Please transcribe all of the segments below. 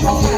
Oh,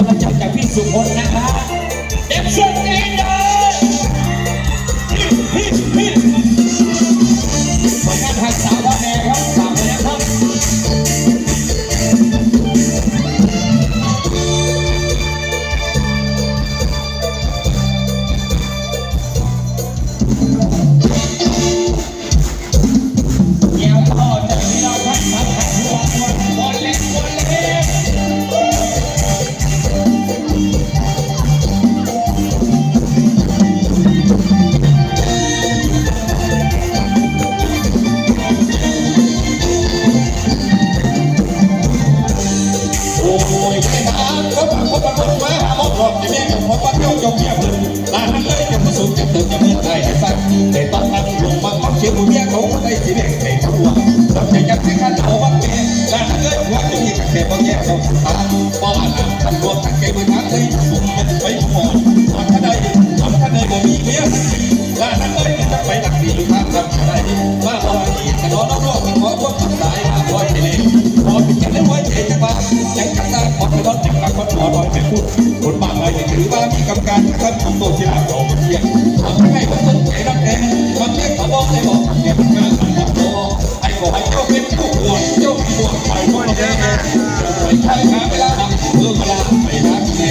กำลังใจจากพี่สุพจน์นะครับ อกจะแม่กับพ่อปัดเที่ยวจมเมียเพิ่นลาหันเลยจะมาสูงจะเติมจะเงินใจให้สักแต่ตอนนั้นลงมาเขาเขียนเมียเขาได้สิแบ่งให้เขาหวังต้องใจยักษ์ที่ขันเอาวัดเป็นลาหันเลยหัวจะมีกับแค่บ่แย่เขาตาป้อนหลังทันรวมทั้งเกมทั้งเลยสุ่มมันไป คนบ้านเลยถือว่ามีกรรมการนะครับทำโตศิลาโตเทียนทำให้คนสนใจรักแท้บางทีเขาบอกได้บอกเก็บงานทำโตไอ้ขอให้เขาเป็นผู้หวดเจ้าผู้ไปคนเดียวไปใช้หาเวลาทำเพื่อเวลาไปรักแน่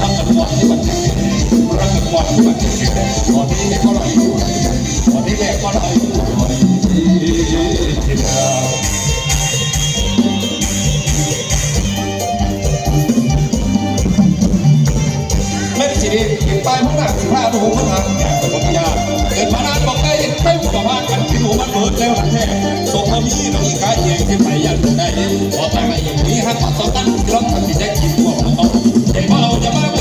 รักกันหมดที่มันรักกันหมดที่มันตอนนี้ก็รออยู่ตอนนี้แม่ก็รออยู่ เด็กตายพวกนั้นพาดูมันหักแก่เป็นบางยาเกิดมานานบอกได้เต้นกับพากันผิวมันเบิดแล้วนั่นแท้ส่งมามีน้องอีกายเองที่ไปยันได้พอตายมาอย่างนี้หักมาสองตันกลับทำที่จะกินพวกเราเด็กเราจะมา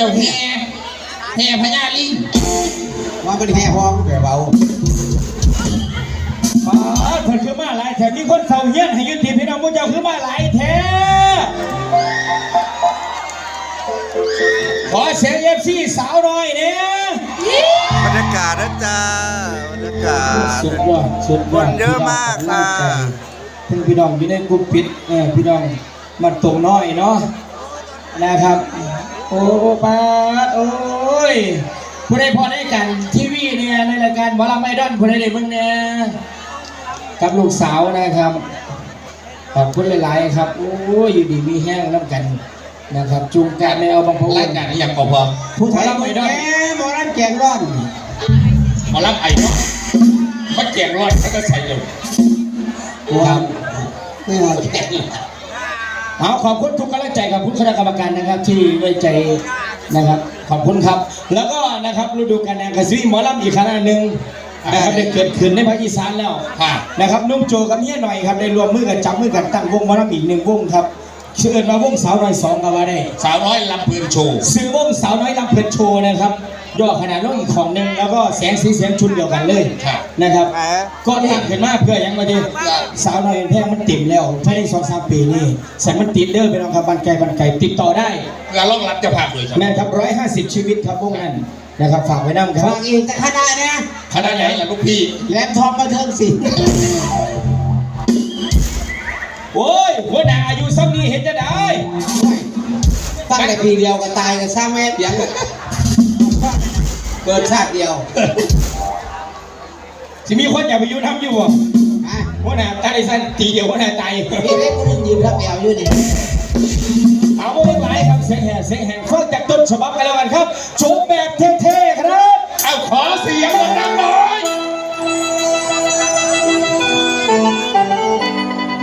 จ้าแห่แห่พญาลิงว่ามันแห่ห้องแบบเบามาเพิ่นคือมาหลายแถมมีคนเฝ้าเฮียนให้ยุติพี่น้องผู้เจ้าคือมาหลายแท้ขอเสียงเอฟซีสาวน้อยเนี่ยบรรยากาศนะจ๊ะบรรยากาศสุดยอดสุดยอดคนเยอะมากค่ะถึงพี่น้องอยู่ในกลุ่มปิดเออพี่น้องมันตรงน้อยเนาะนะครับ โอ้ปาดโอ้ยผู้ใดพอได้กันทีวีเนี่ยในรายการหมอลำไอดอนผู้ใดได้เบิ่งเนี่ยกับลูกสาวนะครับขอบคุณหลายๆครับโอ้ยอยู่ดีมีแห้งน้ำกันนะครับจูงการในเอาบางพรายการอย่างพอผู้ไทยลำไอดอนแหมหมอรันแกงร้อนหมอลำไอดอนเขาแจกร้อยเขาก็ใส่เลยครับไม่เอาแกง เอาขอบคุณทุกกำลังใจขอบคุณคณะกรรมการนะครับ ที่ไว้ใจนะครับ ขอบคุณครับ แล้วก็นะครับฤดูกาลแห่งกระสีหมอลำอีกคณะหนึ่งนะครับได้เกิดขึ้นในภาคอีสานแล้วนะครับนุ่มโจกับเมียหน่อยครับได้รวมมือกันจับมือกันตั้งวงหมอลำอีกหนึ่งวงครับชื่อเอิญว่าวงสาวน้อยสองก็ว่าได้ สาวน้อยลำเพลินโชว์ซื้อวงสาวน้อยลำเพลินโชว์นะครับ ย่อขนาดลงอีกของหนึ่งแล้วก็แสงสีเสียงชุดเดียวกันเลยครับนะครับแหมก็ตั้งขึ้นมาเพื่อหยังมาดีสาวน้อยแพงมันติ่มแล้วภายในสองสามปีนี่แสงมันติดเด้อไปน้องครับบันไก่บันไก่ติดต่อได้งานล่องรับเจะภาพเลยครับแม่นครับร้อยห้าสิบชีวิตครับพวกนั้นนะครับฝากไว้น้ำครัฟับงอีกแต่คณะเนี่ยคณะใหญ่ล่ะลูกพี่แหลมทองมาเทิงสิโอ้ยหัวหน้าอายุซ้ำนี้เห็นจะได้ตั้งแต่ปีเดียวก็ตายก็สร้างแม่เปียง เกิดชาติเดียวสิมีคนอยากไปอยุ่น้ำอยู่บ่อะหัวหน้าตายสั้นตีเดียวหัวหน้าตายมีเล็กคนหนึงยืนรับเอวอยู่นี่เอาไม่เป็นไรครับเสียงแห่เสียงแห่ฟังจากต้นฉบับกันแล้วกันครับโชว์แบบเท่ๆครับเอาขอเสียงดังๆหน่อย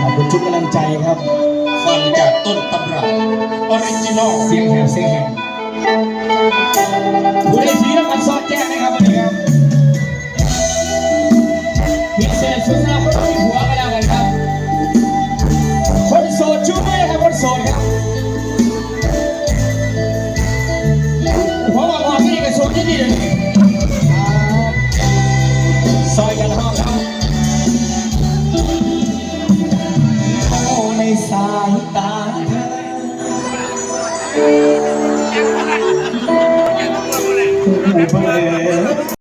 ขอบคุณทุกกำลังใจครับ ฟังจากต้นตำรับออริจินอลเสียงแห่เสียงแห่ ผู้ได้ทีแล้วมันซอดแจ้งนะครับนะครับพิเศษสุดสำหรับคนที่มีผัว